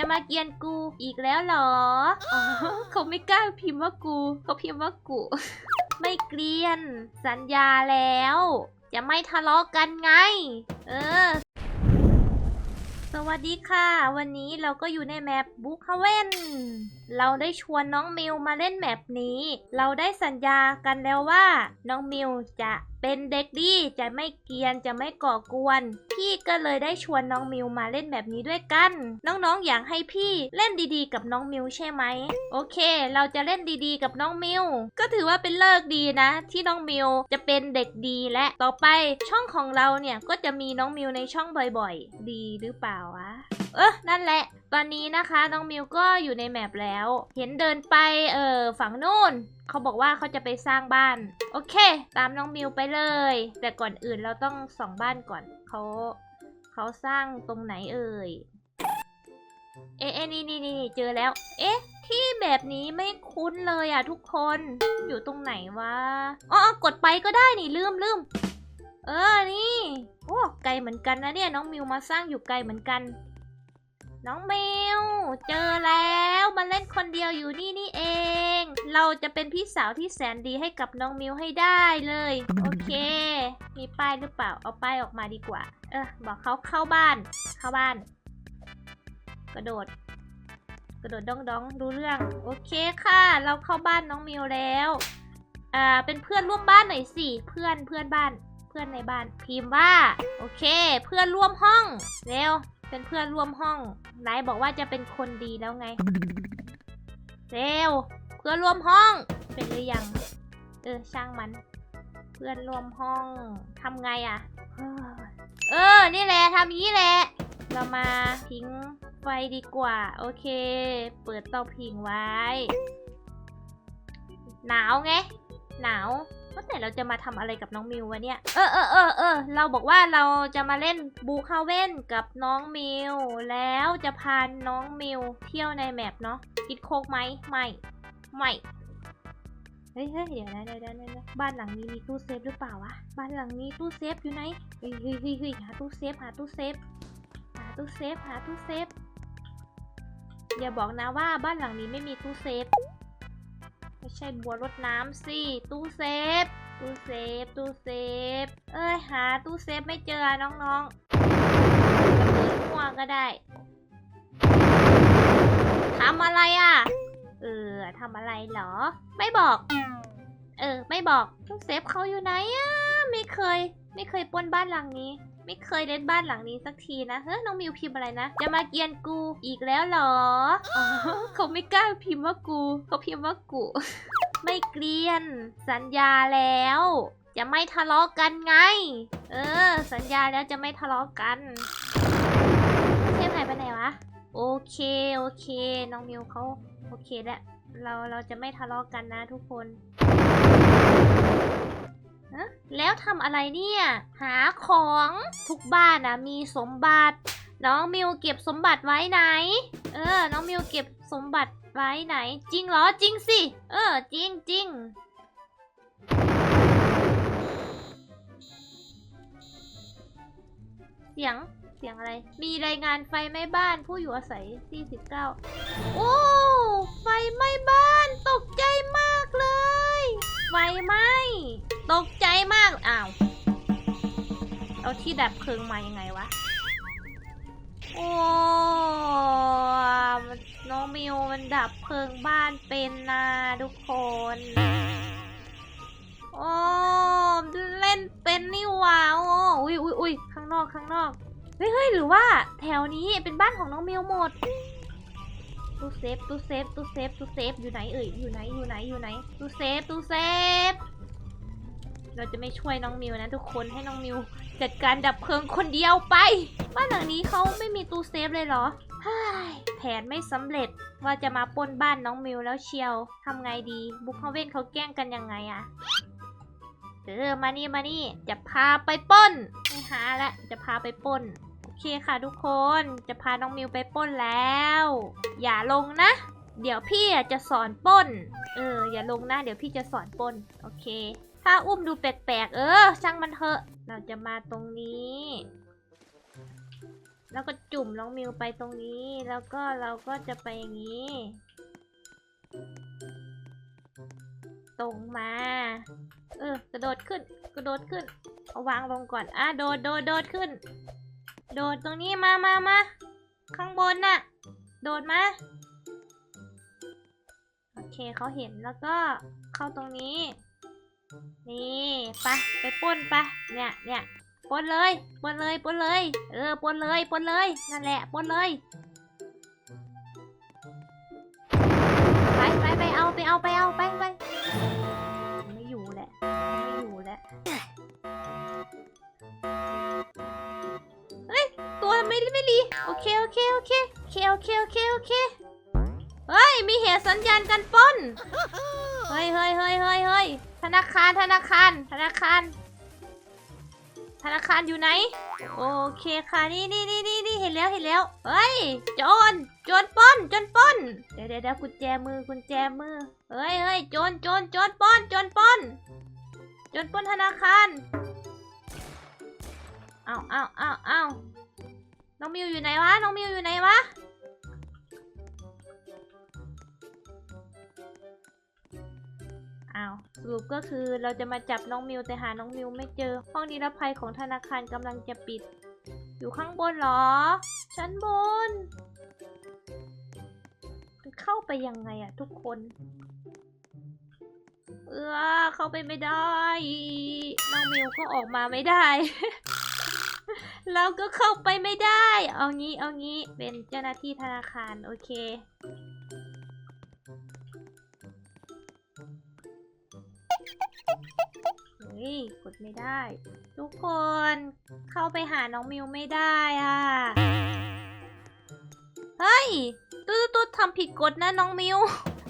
จะมาเกียนกูอีกแล้วเหรอ อ๋อเขาไม่กล้าพิมพ์ว่ากู เขาพิมพ์ว่ากู ไม่เกรียน สัญญาแล้ว จะไม่ทะเลาะกันไง เออ สวัสดีค่ะ วันนี้เราก็อยู่ในแมปบุคเวนเราได้ชวนน้องมิวมาเล่นแมปนี้ เราได้สัญญากันแล้วว่า น้องมิวจะเป็นเด็กดีจะไม่เกียนจะไม่ก่อกวน พี่ก็เลยได้ชวนน้องมิวมาเล่นแบบนี้ด้วยกัน น้องๆอยากให้พี่เล่นดีๆ กับน้องมิวใช่ไหมโอเค เราจะเล่นดีๆ กับน้องมิวก็ถือว่าเป็นเลิกดีนะ ที่น้องมิวจะเป็นเด็กดีและต่อไปช่องของเราเนี่ยก็จะมีน้องมิวในช่องบ่อยๆ ดีหรือเปล่าวะเออนั่นแหละ ตอนนี้นะคะน้องมิวก็อยู่ในแมปแล้ว เห็นเดินไปเออฝั่งนู่น เขาบอกว่าเขาจะไปสร้างบ้าน โอเค ตามน้องมิวไปเลย แต่ก่อนอื่นเราต้องส่องบ้านก่อนเขาเขาสร้างตรงไหนเอ่ยเอ๊ะเอ๊ะนี่นี่นี่เจอแล้ว เอ๊ะ ที่แบบนี้ไม่คุ้นเลยอะทุกคน อยู่ตรงไหนวะ อ๋อกดไปก็ได้นี่ลืมลืมเออ นี่ โอ้ ไกลเหมือนกันนะเนี่ยน้องมิวมาสร้างอยู่ไกลเหมือนกัน น้องมิวเจอแล้วมาเล่นคนเดียวอยู่นี่นี่เอง เราจะเป็นพี่สาวที่แสนดีให้กับน้องมิวให้ได้เลย โอเค มีป้ายหรือเปล่า เอาป้ายออกมาดีกว่า เออบอกเขาเข้าบ้าน เข้าบ้าน กระโดด กระโดดดองดองดูเรื่อง โอเคค่ะ เราเข้าบ้านน้องมิวแล้ว อ่า เป็นเพื่อนร่วมบ้านหน่อยสิ เพื่อนเพื่อนบ้าน เพื่อนในบ้าน พิมพ์ว่า โอเค เพื่อนร่วมห้อง เร็ว เป็นเพื่อนร่วมห้องไหนบอกว่าจะเป็นคนดีแล้วไง เร็ว เพื่อนร่วมห้อง เป็นหรือยัง เออ ช่างมัน เพื่อนร่วมห้องทำไงอะ่ะ เออ นี่แหละทำงนี้แหละ เรามาทิ้งไฟดีกว่า โอเค เปิดเตาผิงไว้ หนาวไง หนาว ว่าแต่เราจะมาทำอะไรกับน้องมิววะเนี่ย เออเออเออเออเราบอกว่าเราจะมาเล่นบูคาเว่นกับน้องมิว แล้วจะพาน้องมิวเที่ยวในแมปเนาะคิดโคกไหมไม่ไม่เฮ้ยเฮ้ยเดี๋ยวนะเดี๋ยวนะเดี๋ยวนะบ้านหลังนี้มีตู้เซฟหรือเปล่าวะ บ้านหลังนี้ตู้เซฟอยู่ไหน เฮ้ยเฮ้ยเฮ้ยเฮ้ยหาตู้เซฟหาตู้เซฟ หาตู้เซฟหาตู้เซฟ อย่าบอกนะว่าบ้านหลังนี้ไม่มีตู้เซฟ ไม่ใช่บัวรดน้ำสิ ตู้เซฟ ตู้เซฟ ตู้เซฟ เอ้ย หาตู้เซฟไม่เจอน้องๆเปิดมั่วก็ได้ทำอะไรอะ เออทำอะไรเหรอ ไม่บอก เออ ไม่บอก ตู้เซฟเขาอยู่ไหนอะ ไม่เคย ไม่เคยปนบ้านหลังนี้ ไม่เคยเล่นบ้านหลังนี้สักทีนะเฮ้ยน้องมิวพิมพ์อะไรนะ จะมาเกียนกูอีกแล้วเหรออ๋อเขาไม่กล้าพิมพ์ว่ากูเขาพิมพ์ว่ากู ไม่เกรียน สัญญาแล้ว จะไม่ทะเลาะกันไง เออ สัญญาแล้วจะไม่ทะเลาะกันเทพหายไปไหนวะโอเคโอเค น้องมิวเขาโอเคแล้วเราเราจะไม่ทะเลาะกันนะทุกคน แล้วทำอะไรเนี่ย หาของทุกบ้านนะมีสมบัติ น้องมิวเก็บสมบัติไว้ไหน เออ น้องมิวเก็บสมบัติไว้ไหน จริงเหรอจริงสิ เออ จริงจริงเสียงเสียงอะไร มีรายงานไฟไหม้บ้านผู้อยู่อาศัย49โอ้ ไฟไหม้บ้าน ตกใจมากเลย ไฟไหม้ ตกใจมาก อ้าว เอาที่ดับเพลิงมายังไงวะ โอ้ น้องมิวมันดับเพลิงบ้านเป็นนะทุกคน โอ้เล่นเป็นนี่ว่าโอ้อุ้ยอุ้ยอุ้ยข้างนอกข้างนอกเฮ้ยหรือว่าแถวนี้เป็นบ้านของน้องมิวหมดตู้เซฟตู้เซฟตู้เซฟตู้เซฟอยู่ไหนเอ่ยอยู่ไหนอยู่ไหนอยู่ไหนตู้เซฟตู้เซฟ เราจะไม่ช่วยน้องมิวนะทุกคนให้น้องมิว จัดการดับเพลิงคนเดียวไป บ้านหลังนี้เขาไม่มีตู้เซฟเลยเหรอเฮ้ยแผนไม่สำเร็จว่าจะมาป้นบ้านน้องมิวแล้วเชียวทำไงดีบุคเขาเว่นเขาแกล้งกันยังไงอะเออมานี่มานี่จะพาไปป้นไม่หาละจะพาไปป้นโอเคค่ะทุกคนจะพาน้องมิวไปป้นแล้ว อย่าลงนะ เดี๋ยวพี่จะสอนป้น เอออย่าลงนะเดี๋ยวพี่จะสอนป้น โอเค ถ้าอุ้มดูแปลกๆ เออ ช่างมันเถอะ เราจะมาตรงนี้ แล้วก็จุ่มน้องมิวไปตรงนี้ แล้วก็เราก็จะไปอย่างนี้ ตรงมา เออ กระโดดขึ้น กระโดดขึ้น เอาวางลงก่อน อะ โดด โดด โดดขึ้น โดดตรงนี้ มามามา ข้างบนน่ะ โดดมาโอเคเขาเห็นแล้วก็เข้าตรงนี้ นี่ไปไปป้นไปเนี่ยเนี่ยป้นเลยป้นเลยป้นเลย เออป้นเลยป้นเลย นั่นแหละป้นเลยไปไปไปเอาไปเอาไปเอาไปไปไม่อยู่แหละไม่อยู่แหละเฮ้ยตัวไม่ไม่รีโอเคโอเคโอเคโอเคโอเคโอเคโอเคเฮ้ยมีเหตุสัญญาณการป้น เฮ้ยเฮ้ยเฮ้ยเฮ้ยเฮ้ยธนาคารธนาคาร ธนาคาร ธนาคารอยู่ไหน โอเคค่ะนี่นี่นี่นี่นี่เห็นแล้วเห็นแล้วเฮ้ยโจรโจรป้นโจรป้น เดี๋ยวเดี๋ยวเดี๋ยวกุญแจมือกุญแจมือเฮ้ยเฮ้ยโจรโจรโจรป้นโจรป้นโจรป้นธนาคารเอาเอาเอาเอาน้องมิวอยู่ไหนวะน้องมิวอยู่ไหนวะ อ้าวสรุปก็คือเราจะมาจับน้องมิวแต่หาน้องมิวไม่เจอ ห้องนิรภัยของธนาคารกำลังจะปิด อยู่ข้างบนเหรอ ชั้นบนมันเข้าไปยังไงอะทุกคน เออเข้าไปไม่ได้ น้องมิวก็ออกมาไม่ได้ เราก็เข้าไปไม่ได้ เอางี้เอางี้เป็นเจ้าหน้าที่ธนาคารโอเค เฮ้ยกดไม่ได้ ทุกคนเข้าไปหาน้องมิวไม่ได้อะ เฮ้ยตุ๊ดตุ๊ดทำผิดกฎนะน้องมิว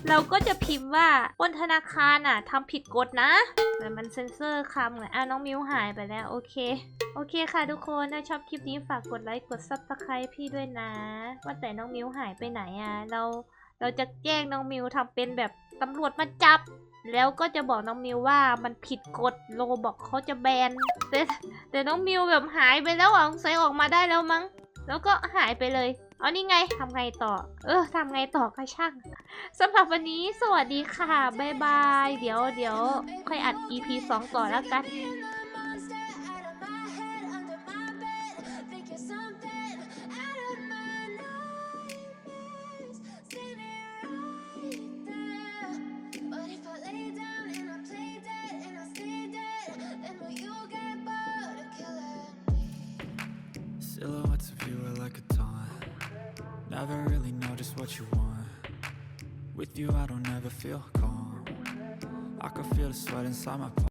เราก็จะพิมพ์ว่าบนธนาคารอะทำผิดกฎนะแต่มันเซ็นเซอร์คำไงอะน้องมิวหายไปแล้วโอเค โอเคค่ะทุกคน ถ้าชอบคลิปนี้ฝากกดไลค์กดซับสไคร b ์พี่ด้วยนะ ว่าแต่น้องมิวหายไปไหนอะ เราเราจะแจ้งน้องมิวทำเป็นแบบตำรวจมาจับ แล้วก็จะบอกน้องมิวว่ามันผิดกฎโลบอกเขาจะแบนแต่แต่น้องมิวแบบหายไปแล้วอะสงสัยออกมาได้แล้วมั้ง แล้วก็หายไปเลยเอานี่ไงทำไงต่อ เออทำไงต่อก็ช่างสำหรับวันนี้สวัสดีค่ะ บ๊ายบาย เดี๋ยวเดี๋ยวค่อยอัด EP 2 ต่อแล้วกัน Never really know just what you want. With you, I don't ever feel calm. I can feel the sweat inside my palms.